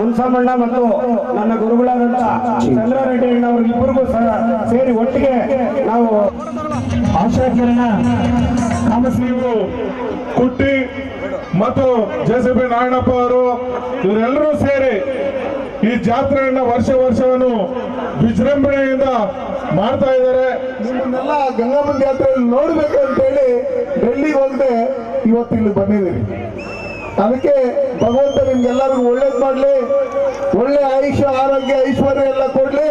ಮುದ್ದಮಣ್ಣ ಮತ್ತು ನನ್ನ ಗುರುಗಳಾದಂತ ಚಂದ್ರಾರೆಡ್ಡಿ ಅಣ್ಣವರು ಇಬ್ಬರಿಗೂ ಸೇರಿ ಒಟ್ಟಿಗೆ ನಾವು ಆಶಾಕಿರಣ ಕಾಮಸ್ಲಿಯು ಕುಟ್ಟಿ ಮತ್ತು ಜೆಸಿಬಿ ನಾರಾಯಣಪ್ಪ ಅವರು, ಇವರೆಲ್ಲರೂ ಸೇರಿ ಈ ಜಾತ್ರೆಯನ್ನ ವರ್ಷ ವರ್ಷವನ್ನು ವಿಜೃಂಭಣೆಯಿಂದ ಮಾಡ್ತಾ ಇದ್ದಾರೆ. ನಿಮ್ಮನ್ನೆಲ್ಲ ಗಂಗಮ್ಮನ ಜಾತ್ರೆಯಲ್ಲಿ ನೋಡ್ಬೇಕು ಅಂತ ಹೇಳಿ ಡೆಲ್ಲಿಗೆ ಹೋಗದೆ ಇವತ್ತು ಇಲ್ಲಿ ಬಂದಿದ್ದೀವಿ ಅದಕ್ಕೆ ಭಗವಂತ ನಿಮ್ಗೆಲ್ಲರಿಗೂ ಒಳ್ಳೇದು ಮಾಡಲಿ. ಒಳ್ಳೆ ಆಯುಷ್ಯ ಆರೋಗ್ಯ, ಐಶ್ವರ್ಯ ಎಲ್ಲ ಕೊಡ್ಲಿ.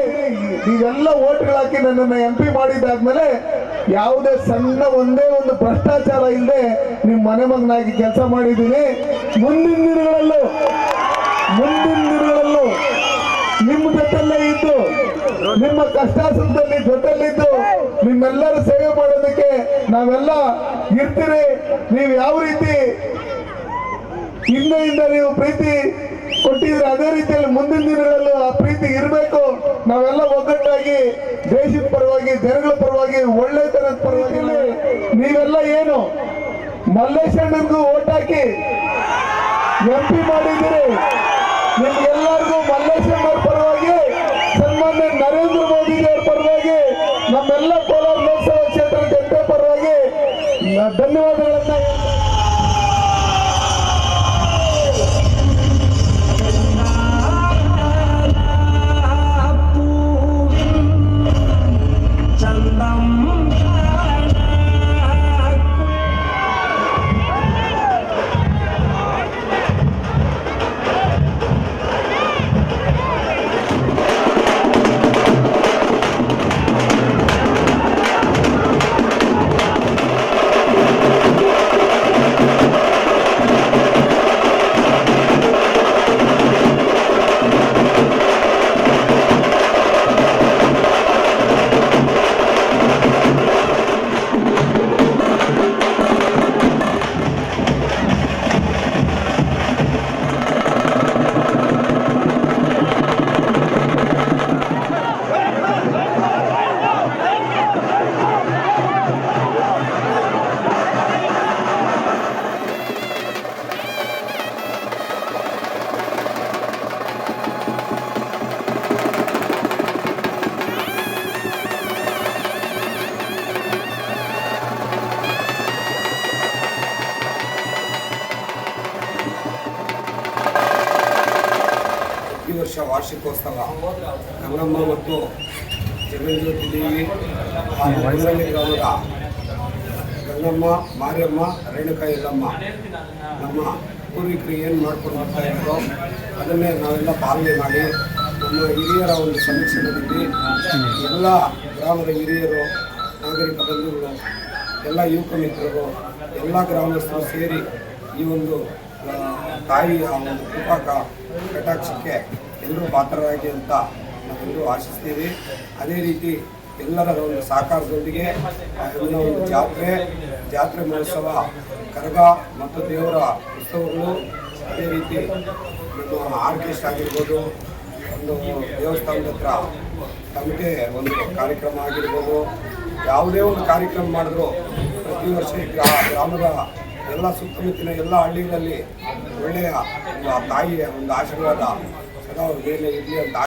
ಓಟ್ಗಳು ಹಾಕಿ ನನ್ನನ್ನು ಎಂ ಪಿ ಮಾಡಿದ್ದಾದ್ಮೇಲೆ ಯಾವುದೇ ಸಣ್ಣ ಒಂದೇ ಒಂದು ಭ್ರಷ್ಟಾಚಾರ ಇಲ್ಲದೆ ನಿಮ್ಮ ಮನೆ ಮಗನಾಗಿ ಕೆಲಸ ಮಾಡಿದ್ದೀನಿ. ಮುಂದಿನ ದಿನಗಳಲ್ಲೂ ಮುಂದಿನ ದಿನಗಳಲ್ಲೂ ನಿಮ್ಮ ಜೊತೆಲ್ಲೇ ಇದ್ದು, ನಿಮ್ಮ ಕಷ್ಟ ಸುಖದಲ್ಲಿ ಜೊತೆಲಿದ್ದು ನಿಮ್ಮೆಲ್ಲರೂ ಸೇವೆ ಮಾಡೋದಕ್ಕೆ ನಾವೆಲ್ಲ ಇರ್ತೀರಿ. ನೀವು ಯಾವ ರೀತಿ ಹಿಂದೆಯಿಂದ ನೀವು ಪ್ರೀತಿ ಕೊಟ್ಟಿದ್ರೆ ಅದೇ ರೀತಿಯಲ್ಲಿ ಮುಂದಿನ ದಿನಗಳಲ್ಲೂ ಆ ಪ್ರೀತಿ ಇರಬೇಕು. ನಾವೆಲ್ಲ ಒಗ್ಗಟ್ಟಾಗಿ ದೇಶದ ಪರವಾಗಿ, ಜನಗಳ ಪರವಾಗಿ, ಒಳ್ಳೆತನದ ಪರವಾಗಿ ನೀವೆಲ್ಲ ಏನು ಮಲ್ಲೇಶಣ್ಣನಿಗೂ ಓಟ್ ಹಾಕಿ ಎಂ ಪಿ ಮಾಡಿದ್ದೀರಿ. ನಿಮ್ಗೆಲ್ಲರಿಗೂ ಮಲ್ಲೇಶಣ್ಣ ಪರವಾಗಿ, ಸನ್ಮಾನ್ಯ ನರೇಂದ್ರ ಮೋದಿ ಅವರ ಪರವಾಗಿ, ನಮ್ಮೆಲ್ಲ ಕೋಲಾರ ಲೋಕಸಭಾ ಕ್ಷೇತ್ರ ಜನತೆ ಪರವಾಗಿ ಧನ್ಯವಾದಗಳನ್ನ ವರ್ಷ ವಾರ್ಷಿಕೋತ್ಸವ. ಗಂಗಮ್ಮ ಮತ್ತು ಜಗಜ್ಯೋತಿ ದೇವಿ ಗ್ರಾಮದ ಗಂಗಮ್ಮ, ಮಾರಿಯಮ್ಮ, ರೇಣುಕಾ ಇಲ್ಲಮ್ಮ, ನಮ್ಮ ಪೂರ್ವಿಕರು ಏನು ಮಾಡ್ಕೊಂಡು ಬರ್ತಾ ಇದ್ರು ಅದನ್ನೇ ನಾವೆಲ್ಲ ಪಾಲನೆ ಮಾಡಿ ನಮ್ಮ ಹಿರಿಯರ ಒಂದು ಸಂರಕ್ಷಣೆಯಲ್ಲಿ ಎಲ್ಲ ಗ್ರಾಮದ ಹಿರಿಯರು, ನಾಗರಿಕ ಬಂಧುಗಳು, ಎಲ್ಲ ಯುವಕ ಮಿತ್ರರು, ಎಲ್ಲ ಗ್ರಾಮಸ್ಥರು ಸೇರಿ ಈ ಒಂದು ತಾಯಿಯ ಒಂದು ಕೃಪಾಕ, ಕಟಾಕ್ಷಕ್ಕೆ ಎಲ್ಲರೂ ಪಾತ್ರರಾಗಿ ಅಂತ ನಾವೆಲ್ಲರೂ ಆಶಿಸ್ತೀವಿ. ಅದೇ ರೀತಿ ಎಲ್ಲರ ಒಂದು ಸಹಕಾರದೊಂದಿಗೆ ಒಂದು ಜಾತ್ರೆ ಜಾತ್ರೆ ಮಹೋತ್ಸವ, ಕರಗ ಮತ್ತು ದೇವರ ಉತ್ಸವಗಳು, ಅದೇ ರೀತಿ ನಮ್ಮ ಆರ್ಕೆಸ್ಟ್ರಾ ಆಗಿರ್ಬೋದು, ಒಂದು ದೇವಸ್ಥಾನದ ಹತ್ರ ತಮಗೆ ಒಂದು ಕಾರ್ಯಕ್ರಮ ಆಗಿರ್ಬೋದು, ಯಾವುದೇ ಒಂದು ಕಾರ್ಯಕ್ರಮ ಮಾಡಿದ್ರು ಪ್ರತಿ ವರ್ಷ ಗ್ರಾಮದ ಎಲ್ಲ ಸುತ್ತಮುತ್ತಲಿನ ಎಲ್ಲ ಹಳ್ಳಿಗಳಲ್ಲಿ ಒಳ್ಳೆಯ ಒಂದು ಆ ತಾಯಿಯ ಒಂದು ಆಶೀರ್ವಾದ ಸದಾ ಅವ್ರ ಮೇಲೆ ಇರಲಿ ಅಂತ